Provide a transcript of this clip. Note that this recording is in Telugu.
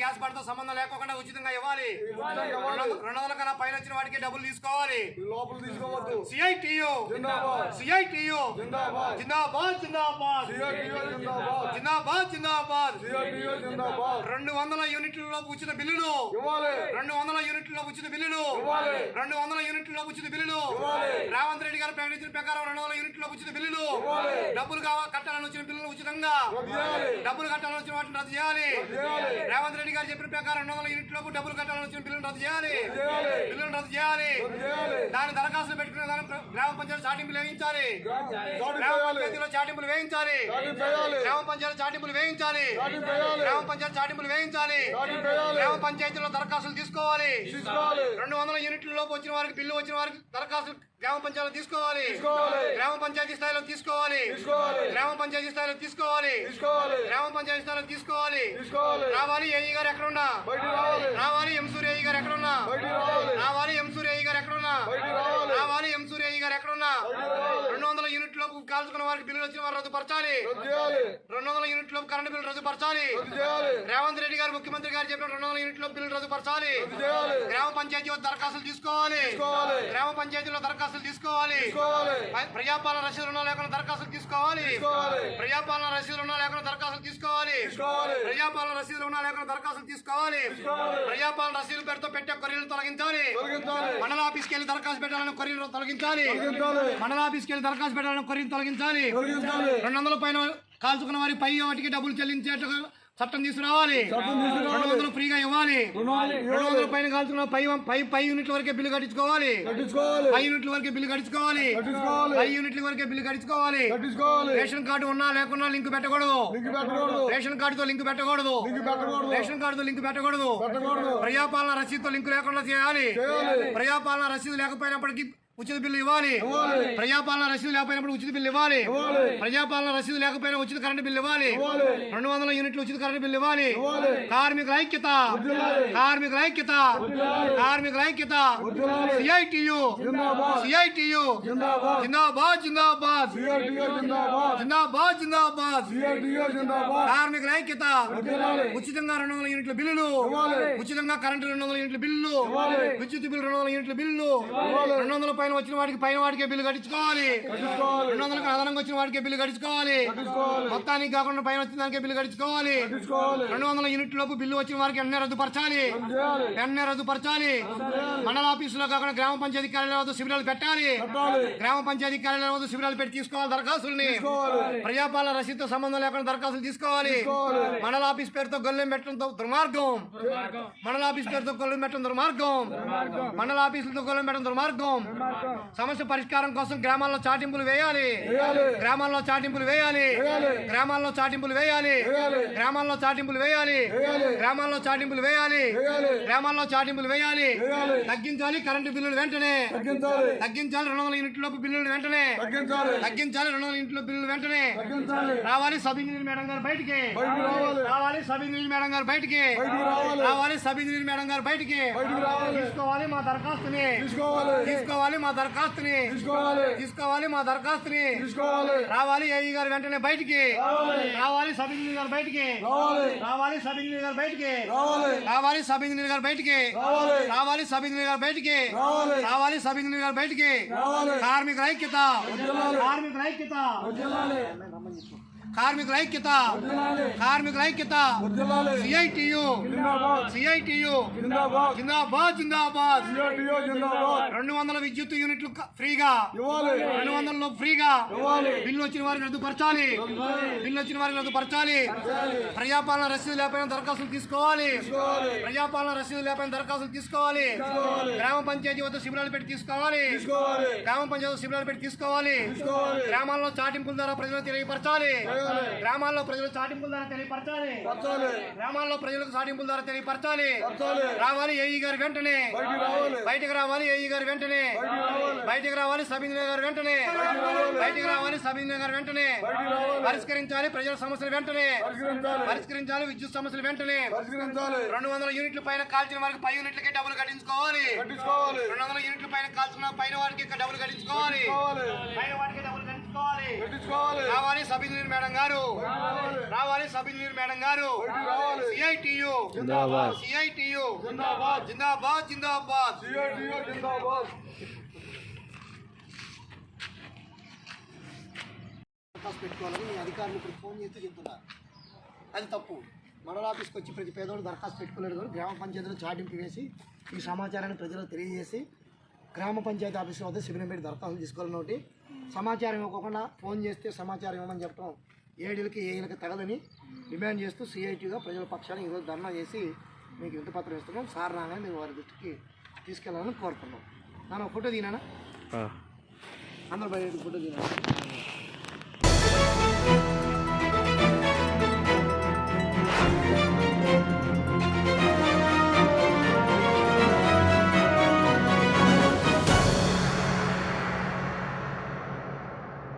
గ్యాస్ బండ్తో సంబంధం లేకుండా ఉచితంగా ఇవ్వాలి. ఇవ్వాలి. రెండు వందల కన్నా పైన వచ్చిన వాడికి డబ్బులు తీసుకోవాలి. లోపల తీసుకోవద్దు. సిఐటియు. జిందాబాద్. సిఐటియు. జిందాబాద్. జిందాబాద్ జిందాబాద్. సిఐటియు జిందాబాద్. జిందాబాద్ జిందాబాద్. సిఐటియు జిందాబాద్. రెండు వందల యూనిట్లలో ఉచిత బిల్లులు. ఇవ్వాలి. రెండు వందల యూనిట్లలో ఉచిత బిల్లులు. ఇవ్వాలి. రెండు వందల యూనిట్లలో ఉచిత బిల్లులు. ఇవ్వాలి. రేవంత్ రెడ్డి గారు ప్రకటించిన ప్రకారం రెండు వందల యూనిట్లలో ఉచిత బిల్లులు. ఇవ్వాలి. డబ్బులు కావాలి కట్టాలని వచ్చిన బిల్లులు ఉచితంగా. డబ్బులు కట్టాలని వచ్చిన వాటిని రద్దు చేయాలి. రేవంత్ రెడ్డి గారు చెప్పిన ప్రకారం రెండు వందల యూనిట్లకు డబ్బులు కట్టాలని వచ్చిన బిల్లులు రద్దు చేయాలి. బిల్లులు రద్దు చేయాలి. దాని ప్ర- గ్రామ పంచాయతీ చాటింపులు వేయించాలి. గ్రామ పంచాయతీలో చాటింపులు వేయించాలి. గ్రామ పంచాయతీ చాటింపులు వేయించాలి. గ్రామ పంచాయతీ చాటింపులు వేయించాలి. గ్రామ పంచాయతీలో దరఖాస్తులు తీసుకోవాలి. రెండు వందల యూనిట్ల లోపు వచ్చిన వారికి బిల్లు వచ్చిన వారికి దరఖాస్తులు గ్రామ పంచాయతీ తీసుకోవాలి. గ్రామ పంచాయతీ స్థాయిలో తీసుకోవాలి. గ్రామ పంచాయతీ స్థాయిలో తీసుకోవాలి. గ్రామ పంచాయతీ స్థాయిలో తీసుకోవాలి. రావాలి ఏఈ గారు ఎక్కడున్నా? రావాలి. ఎంసూరి ఏఈ గారు ఎక్కడున్నా? రావాలి. ఎంసూరి ఏఈ గారు ఎక్కడున్నా బయటికి రావాలి రావాలి ఎంసూరి ఏఈ గారు ఎక్కడున్నా బయటికి రావాలి రెండు వందల యూనిట్ లోపు కాల్చుకున్న వారికి బిల్లులు వచ్చిన వారు రద్దుపరచాలి. రెండు వందల యూనిట్ లోపు కరెంటు బిల్లు రద్దుపరచాలి. రేవంత్ రెడ్డి గారు ముఖ్యమంత్రి గారు చెప్పిన రెండు వందల యూనిట్ లోపు బిల్లులు రద్దుపరచాలి గ్రామ పంచాయతీ దరఖాస్తులు తీసుకోవాలి. గ్రామ పంచాయతీలో దరఖాస్తులు తీసుకోవాలి. ప్రజాపాలన రసీదులు ఉన్నా లేకుండా దరఖాస్తులు తీసుకోవాలి తీసుకోవాలి. ప్రజాపాలన రసీదులు ఉన్నా లేకుండా దరఖాస్తులు తీసుకోవాలి. ప్రజాపాలన రసీదులు ఉన్నా లేకుండా దరఖాస్తులు తీసుకోవాలి. ప్రజాపాలన రసీదుల పేరుతో పెట్టే కొర్రీలు తొలగించాలి. మండల ఆఫీస్కి వెళ్ళి దరఖాస్తు పెట్టాలని కొర్రీలు తొలగించాలి. మండల ఆఫీస్కి వెళ్ళి దరఖాస్తు పెట్టాలని తొలగించాలి. తొలగించాలి. రెండు వందల పైన కాల్చుకున్న వారి పై వాటికి డబ్బులు చెల్లించేట్టుగా చట్టం తీసుకురావాలి. రెండు వందలు ఫ్రీగా ఇవ్వాలి. రెండు. వందల పైన కాల్చుకున్న పై పై పై యూనిట్ల వరకే బిల్లు కట్టించుకోవాలి. పై యూనిట్ల వరకే బిల్లు కట్టించుకోవాలి. పై యూనిట్ల వరకే బిల్లు కట్టించుకోవాలి. రేషన్ కార్డు ఉన్నా లేకున్నా లింక్ పెట్టకూడదు. రేషన్ కార్డుతో లింక్ పెట్టకూడదు. లింక్ పెట్టకూడదు. రేషన్ కార్డుతో లింక్ పెట్టకూడదు. ప్రజాపాలన రసీదుతో లింక్ లేకుండా చేయాలి. చేయాలి. ప్రజాపాలన రసీదు లేకపోయినప్పటికీ ఉచిత బిల్లు ఇవ్వాలి ఇవ్వాలి. ప్రజాపాలన రసీదు లేకపోయినప్పుడు ఉచిత బిల్లు ఇవ్వాలి ఇవ్వాలి. ప్రజాపాలన రసీదు లేకపోయినా ఉచిత కరెంటు బిల్లు ఇవ్వాలి ఇవ్వాలి. రెండు వందల యూనిట్లు ఉచిత కరెంటు బిల్లు ఇవ్వాలి ఇవ్వాలి. కార్మికుల ఐక్యత వర్ధిల్లాలి. కార్మికుల ఐక్యత వర్ధిల్లాలి. కార్మికుల ఐక్యత వర్ధిల్లాలి. సిఐటియు జిందాబాద్ సిఐటియు జిందాబాద్ జిందాబాద్ జిందాబాద్ సిఆర్టీఓ జిందాబాద్ జిందాబాద్ జిందాబాద్ సిఆర్టీఓ జిందాబాద్ కార్మికుల ఐక్యత వర్ధిల్లాలి. ఉచితంగా రెండు వందల యూనిట్ల బిల్లులు ఇవ్వాలి. ఉచితంగా కరెంటు రెండు వందల యూనిట్ల బిల్లు ఇవ్వాలి. విద్యుత్ బిల్లు రెండు వందల యూనిట్ల బిల్లు ఇవ్వాలి. రెండు వందల పైన వచ్చిన వాటికి పైన వాటికే బిల్లు కట్టించుకోవాలి. రెండు వందలకు అదనంగా వచ్చిన వాటికే బిల్లు కట్టించుకోవాలి. మొత్తానికి కాకుండా పైన వచ్చిన దానికే బిల్లు కట్టించుకోవాలి. రెండు వందల యూనిట్ల లోపు బిల్లు వచ్చిన వారికి ఎన్నే రద్దుపరచాలి? ఎన్నే రద్దుపరచాలి? మండల ఆఫీసులో కాకుండా గ్రామ పంచాయతీ కార్యాలయం వద్ద శిబిరాలు పెట్టాలి. గ్రామ పంచాయతీ కార్యాలయం వద్ద శిబిరాలు పెట్టి తీసుకోవాలి దరఖాస్తుల్ని. ప్రజాపాలన రసీదుతో సంబంధం లేకుండా దరఖాస్తులు తీసుకోవాలి. తీసుకోవాలి. మండల ఆఫీస్ పేరుతో గొల్లెం పెట్టడంతో దుర్మార్గం. మండల ఆఫీస్ పేరుతో గొల్లెం పెట్టడం దుర్మార్గం. మండల ఆఫీసులతో గొల్లెం పెట్టడం దుర్మార్గం. సమస్య పరిష్కారం కోసం గ్రామాల్లో చాటింపులు వేయాలి. గ్రామాల్లో చాటింపులు వేయాలి. గ్రామాల్లో చాటింపులు వేయాలి. గ్రామాల్లో చాటింపులు వేయాలి. గ్రామాల్లో చాటింపులు వేయాలి. గ్రామాల్లో చాటింపులు వేయాలి. తగ్గించాలి కరెంటు బిల్లులు వెంటనే. తగ్గించాలి. రెండు వందల యూనిట్ల లోపు బిల్లులు వెంటనే. తగ్గించాలి. తగ్గించాలి రెండు వందల యూనిట్ల బిల్లులు వెంటనే. రావాలి సబ్ ఇంజనీర్ మేడం గారు బయటికి. రావాలి. సబ్ ఇంజనీర్ మేడం గారు బయటికి. రావాలి. సబ్ ఇంజనీర్ మేడం గారు బయటికి. తీసుకోవాలి మా దరఖాస్తుని. తీసుకోవాలి. తీసుకోవాలి మా దరఖాస్తుని. తీసుకోవాలి. మా దరఖాస్తుని. రావాలి ఏఈ గారు వెంటనే బయటికి. రావాలి. సబ్ ఇంజనీర్ గారు బయటికి. రావాలి. సబ్ ఇంజనీర్ గారు బయటికి. రావాలి. సబ్ ఇంజనీర్ గారు బయటికి. రావాలి. సబ్ ఇంజనీర్ గారు బయటికి. రావాలి. సబ్ ఇంజనీర్ గారు బయటికి. కార్మికుల ఐక్యత. కార్మికుల ఐక్యత. కార్మికుల ఐక్యత. కార్మికుల ఐక్యత. సిఐటియు. సిఐటియు. జిందాబాద్. జిందాబాద్ రెండు వందల విద్యుత్ యూనిట్లు ఫ్రీగా. రెండు వందల ఫ్రీగా. బిల్లు వచ్చిన వారికి రద్దుపరచాలి. బిల్లు వచ్చిన వారికి రద్దుపరచాలి. ప్రజాపాలన రసీదు లేకపోయినా దరఖాస్తులు తీసుకోవాలి. ప్రజాపాలన రసీదు లేకపోయినా దరఖాస్తులు తీసుకోవాలి. గ్రామ పంచాయతీ వద్ద శిబిరాలు పెట్టి తీసుకోవాలి. గ్రామ పంచాయతీ శిబిరాలు పెట్టి తీసుకోవాలి. గ్రామాల్లో చాటింపుల ద్వారా ప్రజలు తెలియపరచాలి. గ్రామాల్లో ప్రజలు చాటింపుల ద్వారా తెలియపరచాలి. పరచాలి. గ్రామాల్లో ప్రజలకు చాటింపుల ద్వారా తెలియపరచాలి. పరచాలి. రావాలి ఏఈ గారు వెంటనే. బయటికి రావాలి. ఏఈ గారు వెంటనే. బయటికి రావాలి. బయటికి రావాలి సబ్ ఇంజనీర్ గారు వెంటనే. బయటికి రావాలి. సబ్ ఇంజనీర్ గారు వెంటనే. పరిష్కరించాలి ప్రజల సమస్యలు వెంటనే. పరిష్కరించాలి. విద్యుత్ సమస్యలు వెంటనే. రెండు వందల యూనిట్ల పైన కాల్చిన వారికి పై యూనిట్లకి డబ్బులు కట్టించుకోవాలి. రెండు వందల యూనిట్ల పైన కాల్చిన పైన వారికి డబ్బులు కట్టించుకోవాలి. కావాలి పైన వారికి డబ్బులు కట్టించుకోవాలి. కట్టించుకోవాలి. రావాలి సబ్ ఇంజనీర్ మేడం గారు. రావాలి. Sub engineer madam garu. CITU జిందాబాద్. సిఐటియు జిందాబాద్. జిందాబాద్ జిందాబాద్. సిఐటియు జిందాబాద్. పెట్టుకోవాలని మీ అధికారులు ఇప్పుడు ఫోన్ చేసి చెప్తున్నారు. అది తప్పు. మండల ఆఫీస్కి వచ్చి ప్రతి పేదోడు దరఖాస్తు పెట్టుకోలేడు కానీ గ్రామ పంచాయతీలో చాటింపు వేసి ఈ సమాచారాన్ని ప్రజలకు తెలియజేసి గ్రామ పంచాయతీ ఆఫీస్ వద్ద శిబిరం పెట్టి దరఖాస్తు తీసుకోవాలని ఒకటి. సమాచారం ఇవ్వకుండా ఫోన్ చేస్తే సమాచారం ఇవ్వమని చెప్పడం ఏడీలకి ఏళ్ళకి తగదని డిమాండ్ చేస్తూ సిఐటిగా ప్రజల పక్షాన్ని ఈరోజు ధర్నా చేసి మీకు ఇంటి పత్రం ఇస్తున్నాం. సార్ రాగానే మీరు వారి దృష్టికి తీసుకెళ్ళాలని కోరుతున్నాం. నాన్న ఫోటో తీనా. అందరూ బయట ఫోటో తీనా